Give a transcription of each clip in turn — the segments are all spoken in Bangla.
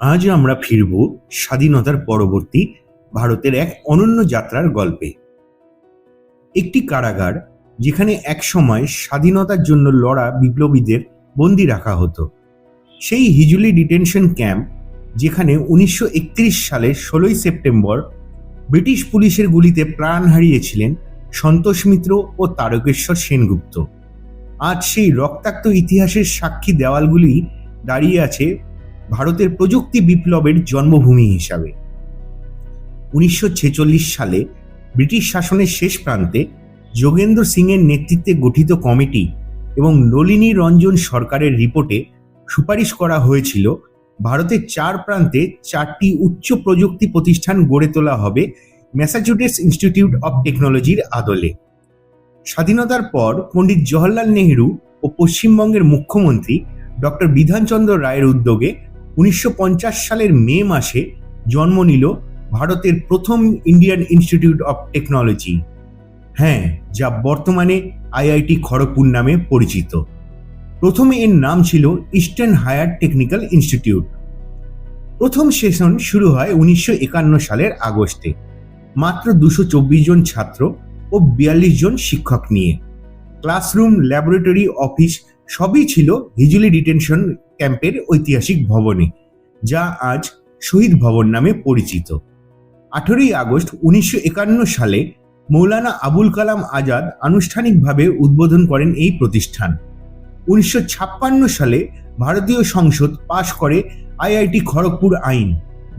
আজ আমরা ফিরব স্বাধীনতার পরবর্তী ভারতের এক অনন্য যাত্রার গল্পে। একটি কারাগার যেখানে একসময় স্বাধীনতার জন্য লড়া বিপ্লবীদের বন্দি রাখা হতো। সেই হিজুলি ডিটেনশন ক্যাম্প, যেখানে উনিশশো সালের ষোলোই সেপ্টেম্বর ব্রিটিশ পুলিশের গুলিতে প্রাণ হারিয়েছিলেন সন্তোষ মিত্র ও তারকেশ্বর সেনগুপ্ত। আজ সেই রক্তাক্ত ইতিহাসের সাক্ষী দেওয়ালগুলি দাঁড়িয়ে আছে ভারতের প্রযুক্তি বিপ্লবের জন্মভূমি হিসাবে। উনিশশো ছেচল্লিশ সালে ব্রিটিশ শাসনের শেষ প্রান্তে যোগেন্দ্র সিংয়ের নেতৃত্বে গঠিত কমিটি এবং নলিনী রঞ্জন সরকারের রিপোর্টে সুপারিশ করা হয়েছিল, ভারতের চার প্রান্তে চারটি উচ্চ প্রযুক্তি প্রতিষ্ঠান গড়ে তোলা হবে ম্যাসাচুসেটস ইনস্টিটিউট অব টেকনোলজির আদলে। স্বাধীনতার পর পণ্ডিত জওহরলাল নেহরু ও পশ্চিমবঙ্গের মুখ্যমন্ত্রী ডক্টর বিধানচন্দ্র রায়ের উদ্যোগে উনিশশো পঞ্চাশ সালের মে মাসে জন্ম নিল ভারতের প্রথম ইন্ডিয়ান ইনস্টিটিউট অফ টেকনোলজি। হ্যাঁ যা বর্তমানে আইআইটি খড়গপুর নামে পরিচিত। প্রথমে এর নাম ছিল ইস্টার্ন হায়ার টেকনিক্যাল ইনস্টিটিউট। প্রথম সেশন শুরু হয় উনিশশো একান্ন সালের আগস্টে। মাত্র দুশো জন ছাত্র ও বিয়াল্লিশ জন শিক্ষক নিয়ে। ক্লাসরুম, ল্যাবরেটরি, অফিস সবই ছিল হিজুলি ডিটেনশন ক্যাম্পের ঐতিহাসিক ভবনে যা আজ শহীদ ভবন নামে পরিচিত। আঠেরোই আগস্ট উনিশশো একান্ন সালে মৌলানা আবুল কালাম আজাদ আনুষ্ঠানিকভাবে উদ্বোধন করেন এই প্রতিষ্ঠান। উনিশশো ছাপ্পান্ন সালে ভারতীয় সংসদ পাশ করে আইআইটি খড়গপুর আইন,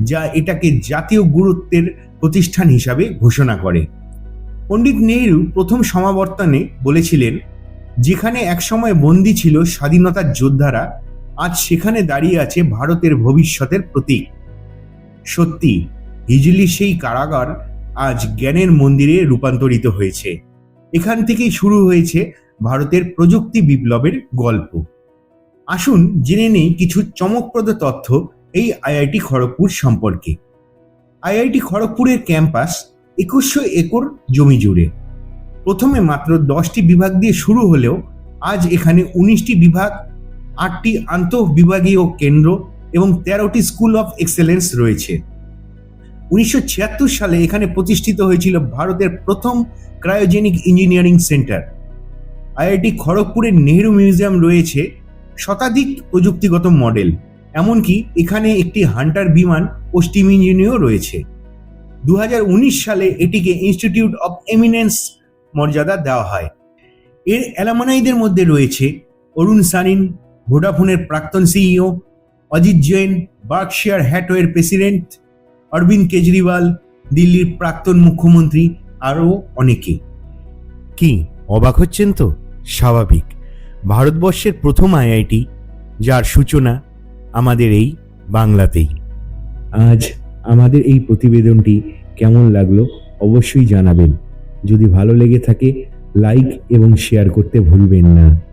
যা এটাকে জাতীয় গুরুত্বের প্রতিষ্ঠান হিসাবে ঘোষণা করে। পণ্ডিত নেহরু প্রথম সমাবর্তনে বলেছিলেন, যেখানে একসময় বন্দী ছিল স্বাধীনতার যোদ্ধারা আজ সেখানে দাঁড়িয়ে আছে ভারতের ভবিষ্যতের প্রতীক। সত্যি, হিজলি সেই কারাগার আজ জ্ঞানের মন্দিরে রূপান্তরিত হয়েছে। এখান থেকেই শুরু হয়েছে ভারতের প্রযুক্তি বিপ্লবের গল্প। আসুন জেনে নেই কিছু চমকপ্রদ তথ্য এই আইআইটি খড়গপুর সম্পর্কে। আইআইটি খড়গপুরের ক্যাম্পাস একুশশো একর জমি জুড়ে। প্রথমে মাত্র দশটি বিভাগ দিয়ে শুরু হলেও আজ এখানে উনিশটি বিভাগ আটটি আন্তঃবিভাগীয় কেন্দ্র এবং তেরোটি স্কুল অফ এক্সেলেন্স রয়েছে। উনিশশো ছিয়াত্তর সালে এখানে প্রতিষ্ঠিত হয়েছিল ভারতের প্রথম ক্রায়োজেনিক ইঞ্জিনিয়ারিং সেন্টার। আইআইটি খড়গপুরের নেহরু মিউজিয়াম রয়েছে শতাধিক প্রযুক্তিগত মডেল, এমনকি এখানে একটি হান্টার বিমান ও স্টিম ইঞ্জিনও রয়েছে। দু হাজার উনিশ সালে এটিকে ইনস্টিটিউট অফ এমিনেন্স মর্যাদা দেওয়া হয়। এর অ্যালামানাইদের মধ্যে রয়েছে অরুণ সানিন ভোডাফোনের প্রাক্তন সিইও অজিত জৈন বার্কশিয়ার হ্যাটওয়ের প্রেসিডেন্ট অরবিন্দ কেজরিওয়াল দিল্লির প্রাক্তন মুখ্যমন্ত্রী আরও অনেকে। কি অবাক হচ্ছেন তো? স্বাভাবিক। ভারতবর্ষের প্রথম আইআইটি যার সূচনা আমাদের এই বাংলাতেই। আজ আমাদের এই প্রতিবেদনটি কেমন লাগল অবশ্যই জানাবেন। যদি ভালো লেগে থাকে লাইক এবং শেয়ার করতে ভুলবেন না।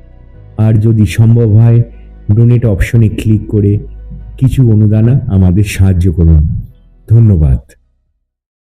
আর যদি সম্ভব হয় ডোনেট অপশনে ক্লিক করে কিছু অনুদানা আমাদের সাহায্য করুন। ধন্যবাদ।